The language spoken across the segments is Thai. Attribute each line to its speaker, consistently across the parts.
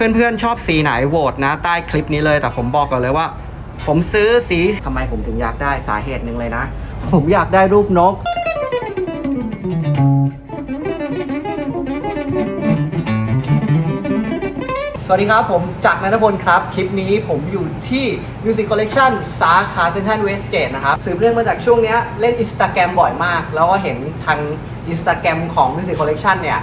Speaker 1: เพื่อนๆชอบสีไหนโหวตนะ ใต้คลิปนี้เลย แต่ผมบอกก่อนเลยว่า ผมซื้อสีทำไมผมถึงอยากได้สาเหตุหนึ่งเลยนะ ผมอยากได้รูปนกสวัสดีครับ ผมจักรนันทพลครับ คลิปนี้ผมอยู่ที่ Music Collection สาขาเซนทรัลเวสเกตนะครับ สืบเรื่องมาจากช่วงเนี้ยเล่น Instagram บ่อยมาก แล้วก็เห็นทาง Instagram ของ Music Collection เนี่ย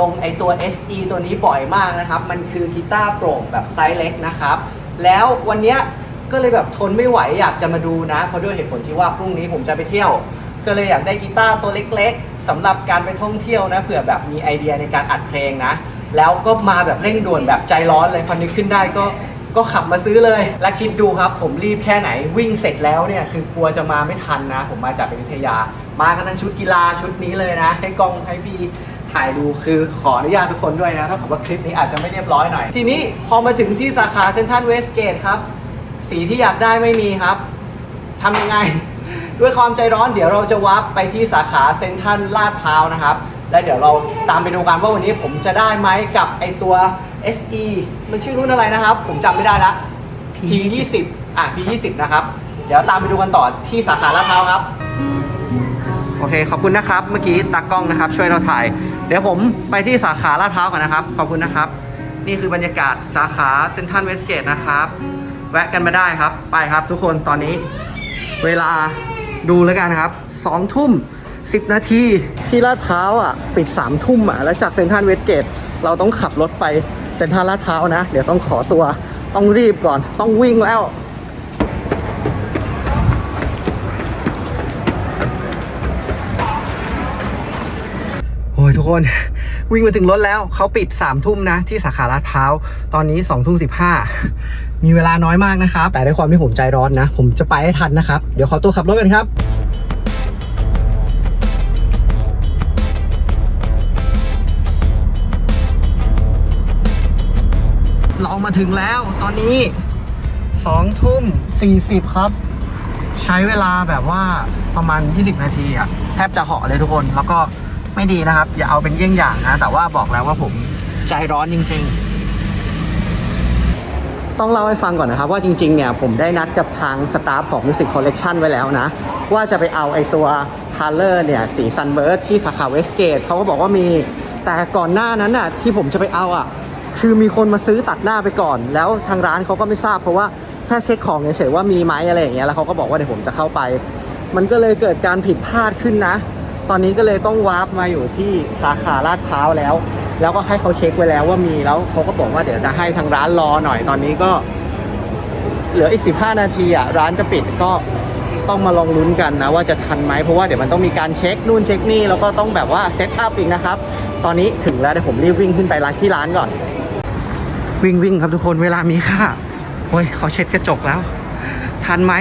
Speaker 1: ลงไอตัว SE ตัวนี้บ่อยมากนะครับ มันคือกีตาร์โปร่งแบบไซส์เล็กนะครับ แล้ววันนี้ก็เลยแบบทนไม่ไหวอยากจะมาดูนะ เพราะด้วยเหตุผลที่ว่าพรุ่งนี้ผมจะไปเที่ยว ก็เลยอยากได้กีตาร์ตัวเล็กๆสำหรับการไปท่องเที่ยวนะเผื่อแบบมีไอเดียในการอัดเพลงนะ แล้วก็มาแบบเร่งด่วนแบบใจร้อนเลยพอนึกขึ้นได้ก็ก็ขับมาซื้อเลย และคิดดูครับ ผมรีบแค่ไหนวิ่งเสร็จแล้วเนี่ย คือกลัวจะมาไม่ทันนะ ผมมาจากอยุธยา มากันทั้งชุดกีฬาชุดนี้เลยนะ ให้กองให้พี่ ถ่ายดูคือขออนุญาตทุกคนด้วยนะถ้าผมว่าคลิปนี้อาจจะไม่เรียบร้อยหน่อย ทีนี้พอมาถึงที่สาขาเซนทรัลเวสเกตครับ สีที่อยากได้ไม่มีครับทำยังไง ด้วยความใจร้อนเดี๋ยวเราจะวับไปที่สาขาเซนทรัลลาดพร้าวนะครับ และเดี๋ยวเราตามไปดูกันว่าวันนี้ผมจะได้ไหมกับไอตัว SE มันชื่อรุ่นอะไรนะครับ ผมจำไม่ได้ละ P20 อะ P20 นะครับ เดี๋ยวตามไปดูกันต่อที่สาขาลาดพร้าวครับ โอเค ขอบคุณนะครับ เมื่อกี้ตากล้องนะครับ ช่วยเราถ่าย เดี๋ยวผมไปที่สาขาลาดพร้าวก่อนนะครับ ขอบคุณนะครับ นี่คือบรรยากาศสาขาเซ็นทรัลเวสเกตนะครับ แวะกันมาได้ครับ ไปครับทุกคนตอนนี้ เวลาดูแล้วกันครับสองทุ่มสิบนาทีที่ลาดพร้าวอะปิดสามทุ่มอะแล้วจากเซ็นทรัลเวสเกตเราต้องขับรถไปเซ็นทรัลลาดพร้าวนะ เดี๋ยวต้องขอตัวต้องรีบก่อนต้องวิ่งแล้ว ยทุกคน วิ่งมาถึงรถแล้วเขาปิด3ามทุ่มนะ ที่สาขาลาดพร้าวตอนนี้2องทุ่มสิมีเวลาน้อยมากนะครับ แต่ด้วยความที่ผมใจร้อนนะ ผมจะไปให้ทันนะครับ เดี๋ยวขอตัวขับรถกันครับเรามาถึงแล้วตอนนี้2ทุ่ม40ครับ ใช้เวลาแบบว่าประมาณ 20 นาทีอะแทบจะเหาะเลยทุกคนแล้วก็ ไม่ดีนะครับ อย่าเอาเป็นเยี่ยงอย่างนะ แต่ว่าบอกแล้วว่าผมใจร้อนจริง ๆ ต้องเล่าให้ฟังก่อนนะครับว่าจริง ๆ เนี่ยผมได้นัดกับทางสตาฟของ Music Collection ไว้แล้วนะ ว่าจะไปเอาไอตัว Color เนี่ยสี Sunburst ที่สาขา Westgate เขาก็บอกว่ามีแต่ก่อนหน้านั้นน่ะที่ผมจะไปเอาอะคือมีคนมาซื้อตัดหน้าไปก่อน แล้วทางร้านเขาก็ไม่ทราบเพราะว่าแค่เช็คของเฉยๆว่ามีไหมอะไรอย่างเงี้ยแล้วเขาก็บอกว่าเดี๋ยวผมจะเข้าไป มันก็เลยเกิดการผิดพลาดขึ้นนะ ตอนนี้ก็เลยต้องวาร์ปมาอยู่ที่สาขาลาดพร้าวแล้ว แล้วก็ให้เขาเช็คไว้แล้วว่ามีแล้วเขาก็บอกว่าเดี๋ยวจะให้ทางร้านรอหน่อยตอนนี้ก็ เหลืออีก 15 นาทีอะร้านจะปิดก็ต้องมาลองลุ้นกันนะว่าจะทันไหมเพราะว่าเดี๋ยวมันต้องมีการเช็คนู่นเช็คนี่แล้วก็ต้องแบบว่าเซตอัพอีกนะครับ ตอนนี้ถึงแล้วเดี๋ยวผมรีบวิ่งขึ้นไปร้านที่ร้านก่อน วิ่งวิ่งครับทุกคนเวลามีค่าโอ้ยเขาเช็ดกระจกแล้ว ทันไหม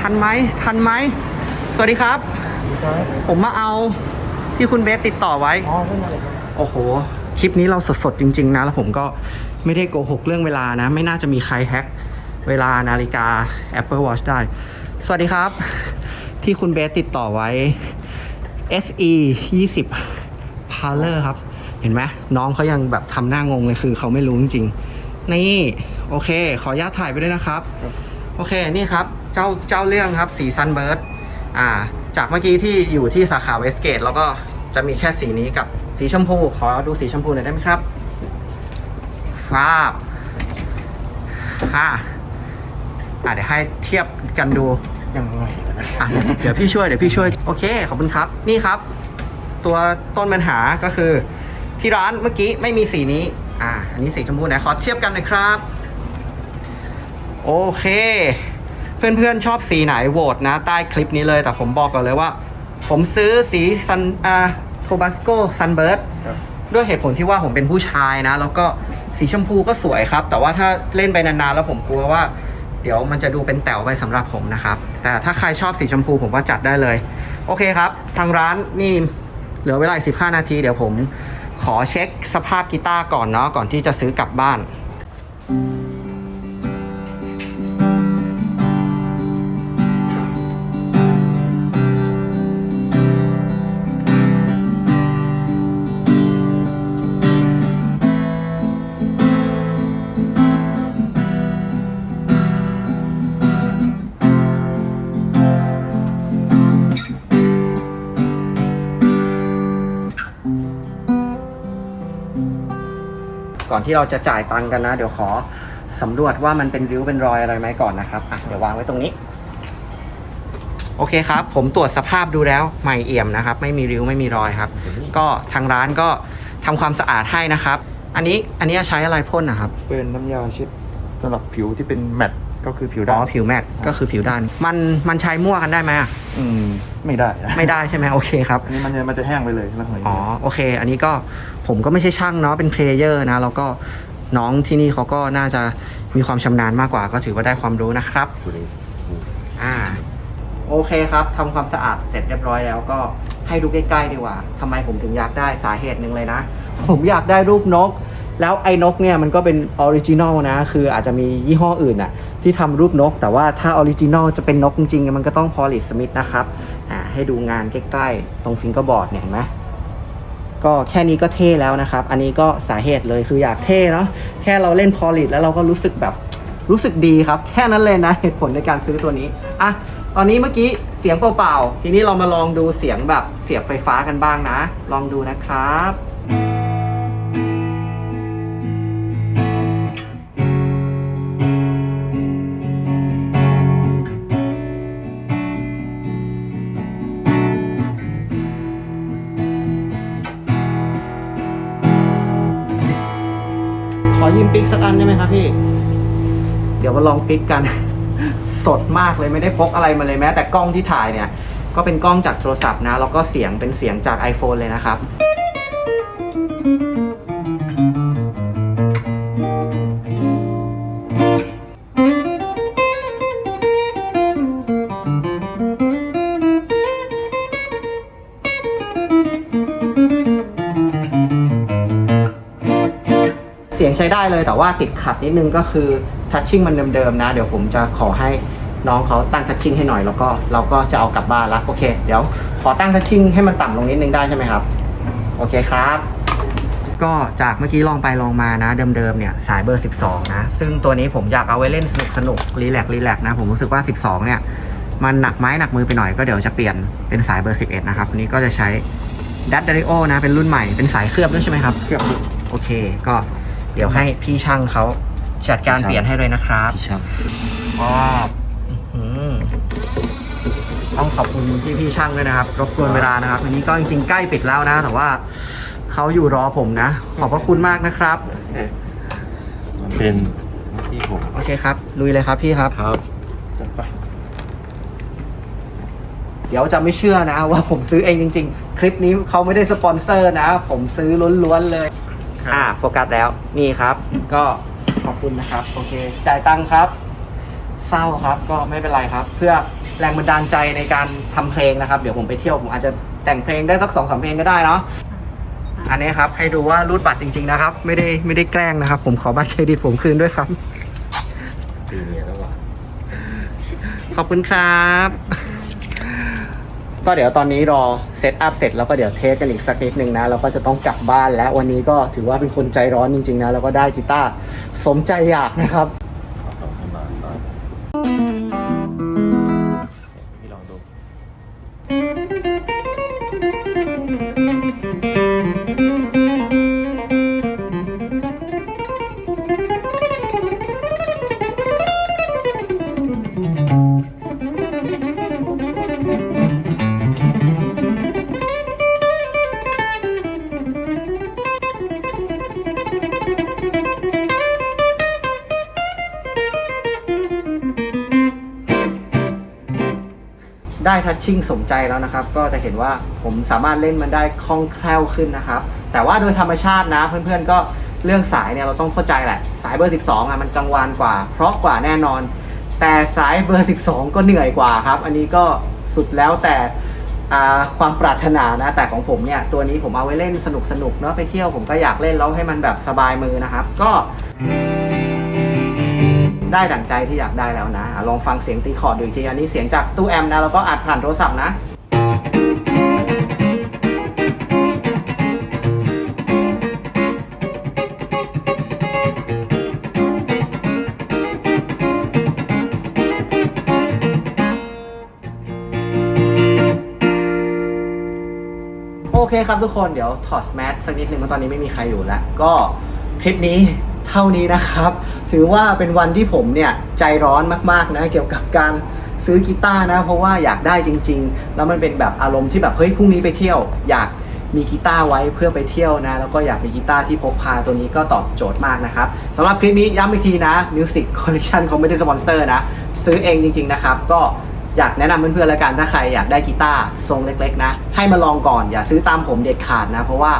Speaker 1: ทันไหมทันไหมสวัสดีครับ ผมมาเอาที่คุณเบสติดต่อไว้ โอ้โห คลิปนี้เราสดๆจริง ๆ นะ แล้วผมก็ไม่ได้โกหกเรื่องเวลานะ ไม่น่าจะมีใครแฮ็กเวลานาฬิกา Apple Watch ได้ สวัสดีครับ ที่คุณเบสติดต่อไว้ SE 20 Parlor ครับ เห็นไหมน้องเขายังแบบทำหน้างงเลยคือเขาไม่รู้จริงๆ นี่ โอเค ขออนุญาตถ่ายไปด้วยนะครับ โอเค นี่ครับ เจ้าเจ้าเรื่องครับ สีซันเบิร์ดอ่า จากเมื่อกี้ที่อยู่ที่สาขาเวสเกตแล้วก็จะมีแค่สีนี้กับสีชมพู ขอดูสีชมพูหน่อยได้ไหมครับฟาบฮ่าอ่าเดี๋ยวให้เทียบกันดู
Speaker 2: ยังไง
Speaker 1: อะเดี๋ยวพี่ช่วยเดี๋ยวพี่ช่วยโอเคขอบคุณครับ นี่ครับ ตัวต้นปัญหาก็คือ ที่ร้านเมื่อกี้ไม่มีสีนี้ อ่าอันนี้สีชมพูไหนขอเทียบกันหน่อยครับ โอเค เพื่อนๆชอบสีไหนโหวตนะ ใต้คลิปนี้เลยแต่ผมบอกก่อนเลยว่า ผมซื้อสีซันอ่าโทบัสโกซันเบิร์ด
Speaker 2: ครับ
Speaker 1: ด้วยเหตุผลที่ว่าผมเป็นผู้ชายนะ แล้วก็สีชมพูก็สวยครับ แต่ว่าถ้าเล่นไปนานๆแล้วผมกลัวว่า เดี๋ยวมันจะดูเป็นแต๋วไปสำหรับผมนะครับ แต่ถ้าใครชอบสีชมพูผมว่าจัดได้เลย โอเคครับ ทางร้านนี่เหลือเวลาอีก15นาที เดี๋ยวผมขอเช็คสภาพกีตาร์ก่อนเนาะก่อนที่จะซื้อกลับบ้าน ก่อนที่เราจะจ่ายตังค์กันนะ เดี๋ยวขอสำรวจว่ามันเป็นริ้วเป็นรอยอะไรไหมก่อนนะครับอะเดี๋ยววางไว้ตรงนี้ โอเคครับ ผมตรวจสภาพดูแล้วใหม่เอี่ยมนะครับ ไม่มีริ้วไม่มีรอยครับ ก็ทางร้านก็ทำความสะอาดให้นะครับ อันนี้อันนี้ใช้อะไรพ่นนะครับ
Speaker 2: เป็นน้ำยาเช็ดสำหรับผิวที่เป็นแมตต์ ก็คือผิว
Speaker 1: อ๋
Speaker 2: ด้า
Speaker 1: อนผิวแมตต์ก็คือผิวด้าน มันมันใช้มั่วกันได้ไหมอะ
Speaker 2: อืมไม่ได้อะ
Speaker 1: ไม่ได้ใช่ไหมโอเคครับ
Speaker 2: อันนี้มันจะมันจะแห้งไปเลยแล้วหอย
Speaker 1: อ๋อโอเค อันนี้ก็ผมก็ไม่ใช่ช่างเนาะเป็นเพลเยอร์นะ แล้วก็น้องที่นี่เขาก็น่าจะมีความชำนาญมากกว่า ก็ถือว่าได้ความรู้นะครับ อ่าโอเคครับทำความสะอาดเสร็จเรียบร้อยแล้วก็ให้ดูใกล้ๆดีกว่าทำไมผมถึงอยากได้สาเหตุหนึ่งเลยนะ ผมอยากได้รูปนก แล้วไอ้นกเนี่ยมันก็เป็นออริจินอลนะ คืออาจจะมียี่ห้ออื่นอะที่ทำรูปนก แต่ว่าถ้าออริจินอลจะเป็นนกจริงๆ มันก็ต้องพอลิสมิธนะครับอ่าให้ดูงานใกล้ๆ ตรงฟิงเกอร์บอร์ดเนี่ยเห็นไหมก็แค่นี้ก็เท่แล้วนะครับ อันนี้ก็สาเหตุเลยคืออยากเท่เนาะแค่เราเล่นพอลิตแล้วเราก็รู้สึกแบบรู้สึกดีครับ แค่นั้นเลยนะเหตุผลในการซื้อตัวนี้อะตอนนี้เมื่อกี้เสียงเปล่าๆ ทีนี้เรามาลองดูเสียงแบบเสียบไฟฟ้ากันบ้างนะ ลองดูนะครับ ยืมปิกสักอันได้ไหมครับพี่ เดี๋ยวมาลองปิกกัน สดมากเลยไม่ได้พกอะไรมาเลยแม้แต่กล้องที่ถ่ายเนี่ย ก็เป็นกล้องจากโทรศัพท์นะ แล้วก็เสียงเป็นเสียงจาก iPhone เลยนะครับ ใช้ได้เลยแต่ว่าติดขัดนิดนึงก็คือทัชชิ่งมันเดิมๆนะ เดี๋ยวผมจะขอให้น้องเขาตั้งทัชชิ่งให้หน่อยแล้วก็เราก็จะเอากลับบ้านละโอเค เดี๋ยวขอตั้งทัชชิ่งให้มันต่ำลงนิดนึงได้ใช่ไหมครับ โอเคครับ ก็จากเมื่อกี้ลองไปลองมานะ เดิมๆเนี่ยสายเบอร์ 12 นะ ซึ่งตัวนี้ผมอยากเอาไว้เล่นสนุกสนุกรีแลกรีแลกนะ ผมรู้สึกว่า 12 เนี่ย มันหนักไม้หนักมือไปหน่อยก็เดี๋ยวจะเปลี่ยนเป็นสายเบอร์ 11 นะครับอันนี้ก็จะใช้ดัตเดริโอนะเป็นรุ่นใหม่เป็นสายเคลือบด้วยใช่ไหมครับ
Speaker 2: เครื่อง
Speaker 1: โอเคก็ เดี๋ยวให้พี่ช่างเขาจัดการเปลี่ยนให้เลยนะครับ
Speaker 2: พี่ช่าง
Speaker 1: อ๋ออื้อหือต้องขอบคุณพี่พี่ช่างด้วยนะครับ รบกวนเวลานะครับอันนี้ก็จริงๆใกล้ปิดแล้วนะ แต่ว่าเขาอยู่รอผมนะ ขอบพระคุณมากนะครับ
Speaker 2: มันเป็นที่ผม
Speaker 1: โอเคครับ ลุยเลยครับพี่ครับ
Speaker 2: ครับจัดไป
Speaker 1: เดี๋ยวจะไม่เชื่อนะว่าผมซื้อเองจริง ๆ คลิปนี้เขาไม่ได้สปอนเซอร์นะ ผมซื้อล้วนๆเลย อ่าโฟกัสแล้วนี่ครับ ก็ขอบคุณนะครับ โอเค จ่ายตังค์ครับ เศร้าครับก็ไม่เป็นไรครับ เพื่อแรงบันดาลใจในการทำเพลงนะครับ เดี๋ยวผมไปเที่ยวผมอาจจะแต่งเพลงได้สักสองสามเพลงก็ได้เนาะอันนี้ครับ ให้ดูว่ารูดบัตรจริง ๆ นะครับ ไม่ได้ไม่ได้แกล้งนะครับ ผมขอบัตรเครดิตผมคืนด้วยครับ
Speaker 2: ปีนี้แล้วว่ะ
Speaker 1: ขอบคุณครับ ก็เดี๋ยวตอนนี้รอเซตอัพเสร็จแล้วก็เดี๋ยวเทสกันอีกสักนิดนึงนะเราก็จะต้องกลับบ้านแล้ววันนี้ก็ถือว่าเป็นคนใจร้อนจริงๆนะแล้วก็ได้กีตาร์สมใจอยากนะครับ ได้ทัชชิ่งสมใจแล้วนะครับ ก็จะเห็นว่าผมสามารถเล่นมันได้คล่องแคล่วขึ้นนะครับ แต่ว่าโดยธรรมชาตินะเพื่อนๆก็เรื่องสายเนี่ยเราต้องเข้าใจแหละ สายเบอร์ 12อะมันกังวานกว่า เพราะกว่าแน่นอน แต่สายเบอร์ 12 ก็เหนื่อยกว่าครับ อันนี้ก็สุดแล้วแต่ความปรารถนานะ แต่ของผมเนี่ย ตัวนี้ผมเอาไว้เล่นสนุกๆเนาะไปเที่ยวผมก็อยากเล่นแล้วให้มันแบบสบายมือนะครับ ก็ ได้ดั่งใจที่อยากได้แล้วนะอะลองฟังเสียงตีคอร์ดดูอีกทีอันนี้เสียงจากตู้แอมนะแล้วก็อัดผ่านโทรศัพท์นะโอเคครับทุกคนเดี๋ยวถอดสแมทสักนิดนึงเพราะตอนนี้ไม่มีใครอยู่แล้ว ก็คลิปนี้ ท่านี้นะครับ ถือว่าเป็นวันที่ผมเนี่ยใจร้อนมากๆนะเกี่ยวกับการซื้อกีตาร์นะ เพราะว่าอยากได้จริง ๆ แล้วมันเป็นแบบอารมณ์ที่แบบเฮ้ยพรุ่งนี้ไปเที่ยว อยากมีกีตาร์ไว้เพื่อไปเที่ยวนะ แล้วก็อยากมีกีตาร์ที่พกพาตัวนี้ก็ตอบโจทย์มากนะครับสำหรับคลิปนี้ย้ำอีกทีนะ Music Collection เขาไม่ได้สปอนเซอร์นะ ซื้อเองจริง ๆ นะครับ ก็อยากแนะนำเพื่อนๆแล้วกันถ้าใครอยากได้กีตาร์ทรงเล็กๆ นะ ให้มาลองก่อนอย่าซื้อตามผมเด็ดขาดนะ เพราะว่า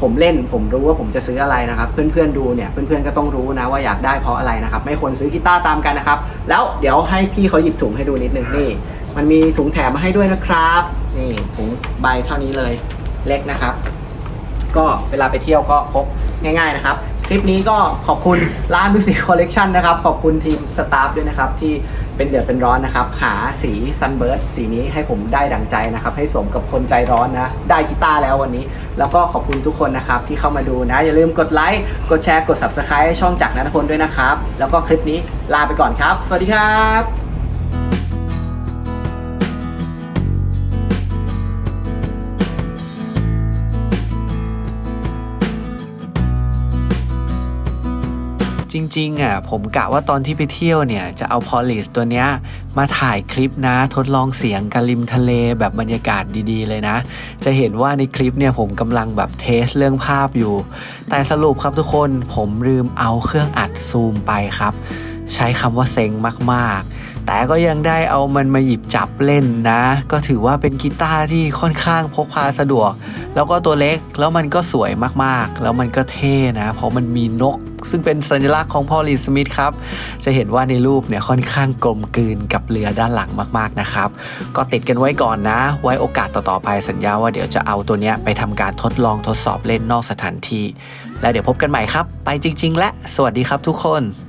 Speaker 1: ผมเล่นผมรู้ว่าผมจะซื้ออะไรนะครับเพื่อนๆดูเนี่ยเพื่อนๆก็ต้องรู้นะว่าอยากได้เพราะอะไรนะครับไม่ควรซื้อกีตาร์ตามกันนะครับ แล้วเดี๋ยวให้พี่เขาหยิบถุงให้ดูนิดนึงนี่มันมีถุงแถมมาให้ด้วยนะครับนี่ถุงใบเท่านี้เลยเล็กนะครับ ก็เวลาไปเที่ยวก็พกง่าย ๆนะครับ คลิปนี้ก็ขอบคุณร้าน Music Collection นะครับ ขอบคุณทีมสตาฟด้วยนะครับที่เป็นเดือดเป็นร้อนนะครับ หาสี Sunburst สีนี้ให้ผมได้ดั่งใจนะครับ ให้สมกับคนใจร้อนนะ ได้กีตาร์แล้ววันนี้ แล้วก็ขอบคุณทุกคนนะครับที่เข้ามาดูนะ อย่าลืมกดไลค์ กดแชร์ กด Subscribe ให้ช่องจากนัทพลด้วยนะครับ แล้วก็คลิปนี้ลาไปก่อนครับ สวัสดีครับ
Speaker 3: จริงๆอะผมกะว่าตอนที่ไปเที่ยวเนี่ย จะเอาพอลิสตัวเนี้ยมาถ่ายคลิปนะทดลองเสียงกันริมทะเลแบบบรรยากาศดีๆเลยนะ จะเห็นว่าในคลิปเนี่ยผมกำลังแบบเทสเรื่องภาพอยู่ แต่สรุปครับทุกคนผมลืมเอาเครื่องอัดซูมไปครับ ใช้คำว่าเซ็งมากๆ แต่ก็ยังได้เอามันมาหยิบจับเล่นนะ ก็ถือว่าเป็นกีตาร์ที่ค่อนข้างพกพาสะดวก แล้วก็ตัวเล็กแล้วมันก็สวยมากๆ แล้วมันก็เท่นะ เพราะมันมีนก ซึ่งเป็นสัญลักษณ์ของพอลีสมิธครับ จะเห็นว่าในรูปเนี่ยค่อนข้างกลมกลืนกับเรือด้านหลังมากๆนะครับ ก็ติดกันไว้ก่อนนะ ไว้โอกาสต่อๆไปสัญญาว่าเดี๋ยวจะเอาตัวเนี้ยไปทำการทดลองทดสอบเล่นนอกสถานที่ และเดี๋ยวพบกันใหม่ครับ ไปจริง ๆ และสวัสดีครับทุกคน